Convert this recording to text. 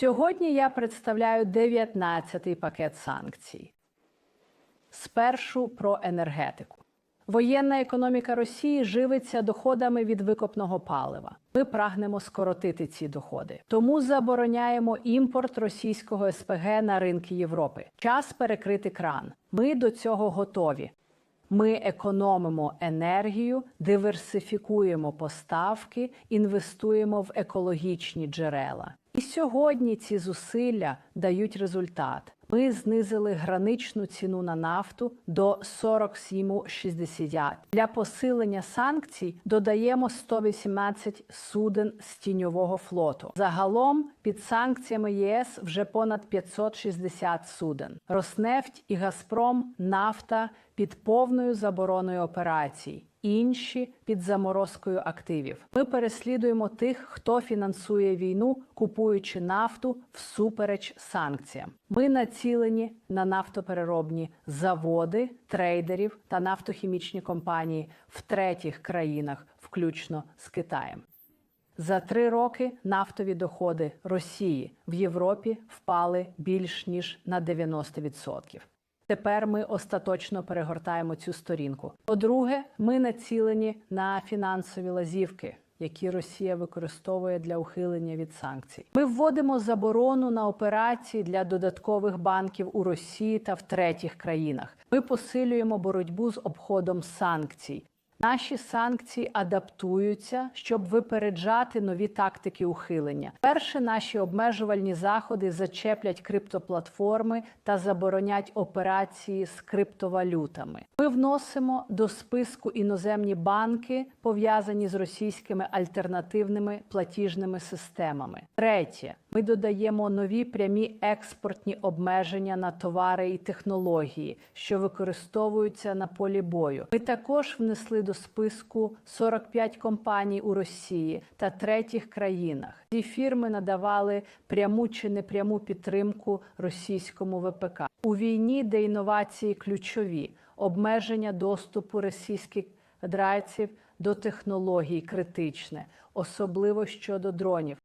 Сьогодні я представляю 19-й пакет санкцій. Спершу про енергетику. Воєнна економіка Росії живиться доходами від викопного палива. Ми прагнемо скоротити ці доходи. Тому забороняємо імпорт російського СПГ на ринки Європи. Час перекрити кран. Ми до цього готові. Ми економимо енергію, диверсифікуємо поставки, інвестуємо в екологічні джерела. І сьогодні ці зусилля дають результат. Ми знизили граничну ціну на нафту до 47,60. Для посилення санкцій додаємо 118 суден з тіньового флоту. Загалом під санкціями ЄС вже понад 560 суден. Роснефть і Газпром нафта під повною забороною операцій. Інші під заморозкою активів. Ми переслідуємо тих, хто фінансує війну, купуючи нафту всупереч санкціям. Ми націлені на нафтопереробні заводи, трейдерів та нафтохімічні компанії в третіх країнах, включно з Китаєм. За три роки нафтові доходи Росії в Європі впали більш ніж на 90%. Тепер ми остаточно перегортаємо цю сторінку. По-друге, ми націлені на фінансові лазівки, які Росія використовує для ухилення від санкцій. Ми вводимо заборону на операції для додаткових банків у Росії та в третіх країнах. Ми посилюємо боротьбу з обходом санкцій. Наші санкції адаптуються, щоб випереджати нові тактики ухилення. Перше, наші обмежувальні заходи зачеплять криптоплатформи та заборонять операції з криптовалютами. Ми вносимо до списку іноземні банки, пов'язані з російськими альтернативними платіжними системами. Третє, ми додаємо нові прямі експортні обмеження на товари і технології, що використовуються на полі бою. Ми також внесли до списку 45 компаній у Росії та третіх країнах. Ці фірми надавали пряму чи непряму підтримку російському ВПК у війні, де інновації ключові, обмеження доступу російських драйців до технологій критичне, особливо щодо дронів.